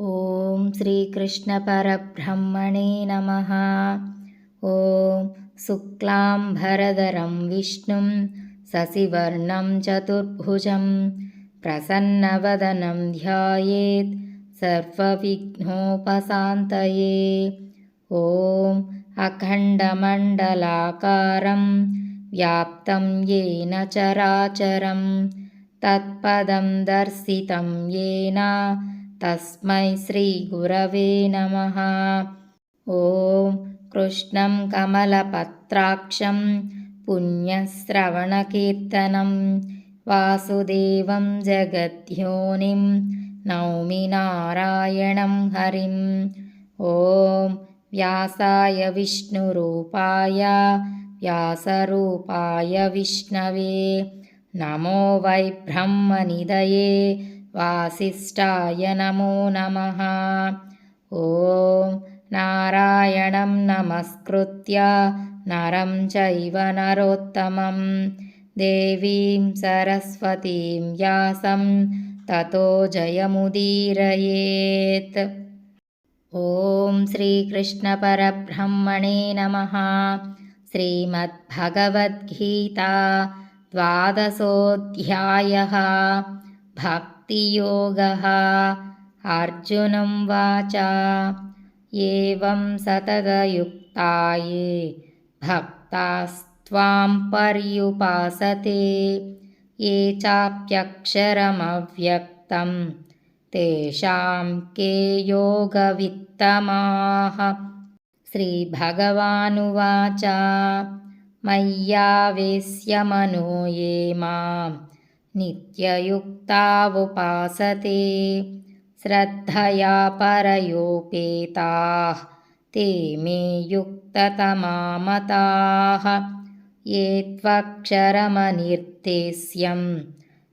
ॐ श्रीकृष्णपरब्रह्मणे नमः। ॐ शुक्लाम्भरधरं विष्णुं शशिवर्णं चतुर्भुजं प्रसन्नवदनं ध्यायेत् सर्वविघ्नोपशान्तये। ॐ अखण्डमण्डलाकारं व्याप्तं येन चराचरं तत्पदं दर्शितं येन तस्मै श्रीगुरवे नमः। ॐ कृष्णं कमलपत्राक्षं पुण्यश्रवणकीर्तनं वासुदेवं जगद्योनिं नौमि नारायणं हरिम् ॐ व्यासाय विष्णुरूपाय व्यासरूपाय विष्णवे। नमो वै ब्रह्मनिधये वासिष्ठाय नमो नमः। ॐ नारायणं नमस्कृत्य नरं चैव नरोत्तमं। देवीं सरस्वतीं व्यासं ततो जयमुदीरयेत्। ॐ श्रीकृष्णपरब्रह्मणे नमः। श्रीमद्भगवद्गीता द्वादशोऽध्यायः। भक् योगः अर्जुनं वाच एवं सततयुक्ताये भक्तास्त्वां पर्युपासते। ये चाप्यक्षरमव्यक्तं तेषां के योगवित्तमाः? श्रीभगवानुवाच मय्यावेश्यमनो ये माम् नित्ययुक्तावुपासते। श्रद्धया परयोपेताः ते मे युक्ततमामताः। ये त्वक्षरमनिर्देश्यम्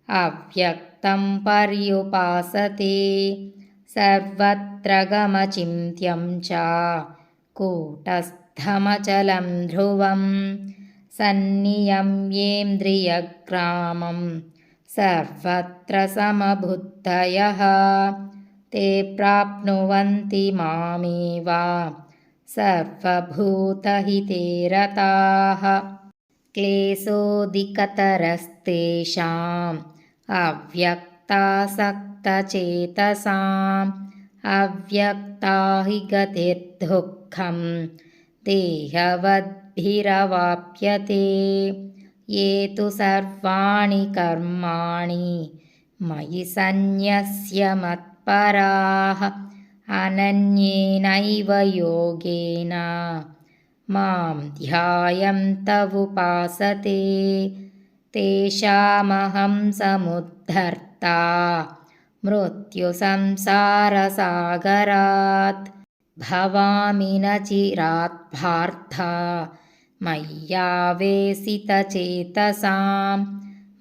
अव्यक्तं पर्युपासते। सर्वत्र गमचिन्त्यं च कूटस्थमचलं ध्रुवं सन्नियम्येन्द्रियग्रामम् सर्वत्र समबुद्धयः ते प्राप्नुवन्ति मामेव। सर्वभूतहिते रताः। क्लेशोऽधिकतरस्तेषाम्। अव्यक्तासक्तचेतसाम्। अव्यक्ता हि गतिर्दुःखं देहवद्भिरवाप्यते ये तु सर्वाणि कर्माणि मयि सन्न्यस्य मत्पराः अनन्येनैव योगेन। मां ध्यायन्तवुपासते तेषामहं समुद्धर्ता। मृत्युसंसारसागरात् भवामि न चिरात् पार्था मय्यावेशितचेतसां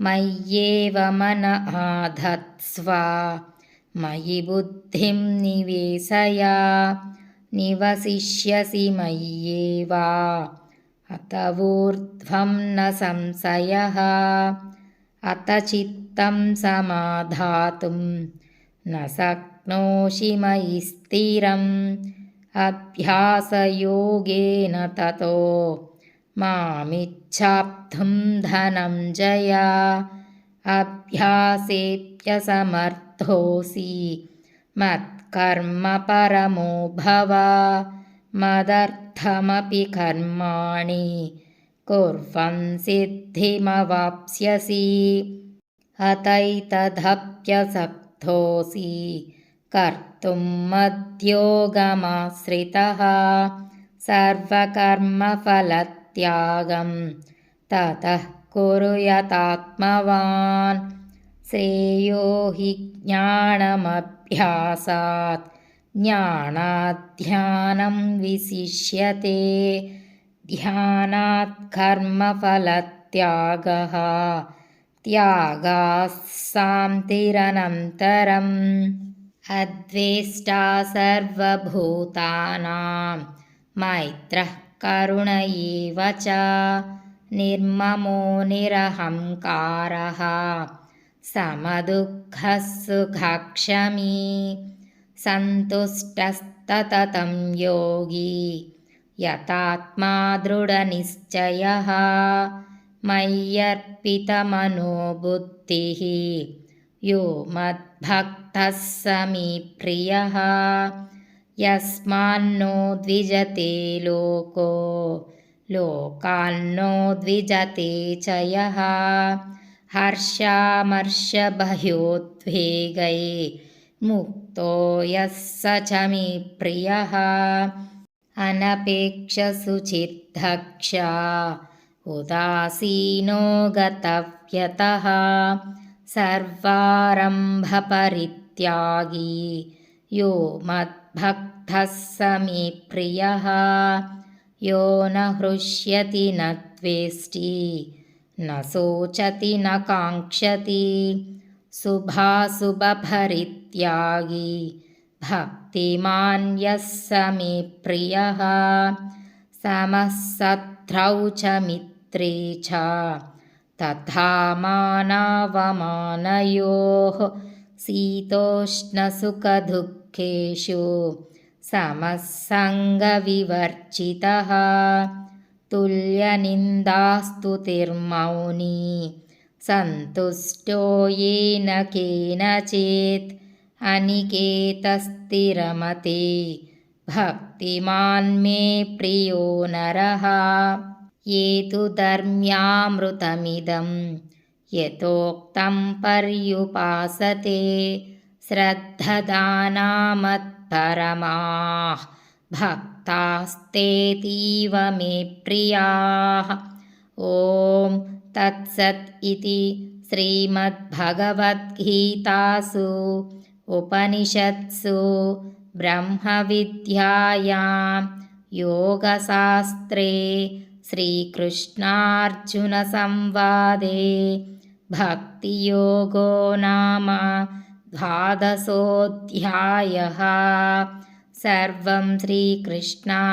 मय्येव मन आधत्स्व। मयि बुद्धिं निवेशय। निवसिष्यसि मय्येव। अत ऊर्ध्वं न संशयः। अत चित्तं समाधातुं न शक्नोषि मयि स्थिरम्। अभ्यासयोगेन ततो मामिच्छाप्तुं धनञ्जय अभ्यासेऽप्यसमर्थोऽसि मत्कर्म परमो भव। मदर्थमपि कर्माणि। कुर्वन् सिद्धिमवाप्स्यसि। अतैतदप्यसक्तोऽसि। कर्तुं मद्योगमाश्रितः। सर्वकर्मफलत् त्यागं ततः कुरु श्रेयो हि ज्ञानमभ्यासात् ज्ञानाध्यानं विशिष्यते ध्यानात् कर्मफलत्यागः त्यागाः शान्तिरनन्तरम् अद्वेष्टा सर्वभूतानां मैत्रः करुण एव च। निर्ममो निरहङ्कारः समदुःखः सुखक्षमी सन्तुष्टस्तततं योगी। यतात्मा दृढनिश्चयः। मय्यर्पितमनो बुद्धिः यो मद्भक्तः स मे प्रियः यस्मान्नो द्विजते लोको लोकान्नो द्विजते च यः। हर्षामर्षभयोद्वेगै मुक्तो यः स च मे प्रियः। अनपेक्षसुचिर्धक्षा उदासीनो गतव्यतः। सर्वारम्भपरित्यागी यो मद्भक्तः स मे प्रियः। यो न हृष्यति न त्वेष्टि न शोचति न काङ्क्षति। स मे प्रियः। समः सत्रौ च मित्रे च तथा मानावमानयोः शीतोष्णसुखदुःखेषु समः सङ्गविवर्जितः तुल्यनिन्दास्तुतिर्मौनी सन्तुष्टो येन केनचित् अनिकेतस्थिरमते भक्तिमान् मे प्रियो नरः। ये तु धर्म्यामृतमिदं यतोक्तं पर्युपासते श्रद्धदानामत्परमाः भक्तास्तेतीव मे प्रियाः। ॐ तत्सत् इति श्रीमद्भगवद्गीतासु उपनिषत्सु ब्रह्मविद्यायां योगशास्त्रे श्रीकृष्णार्जुनसंवादे भक्तियोगो नाम द्वादशोऽध्यायः। सर्वं श्रीकृष्णार्पणमस्तु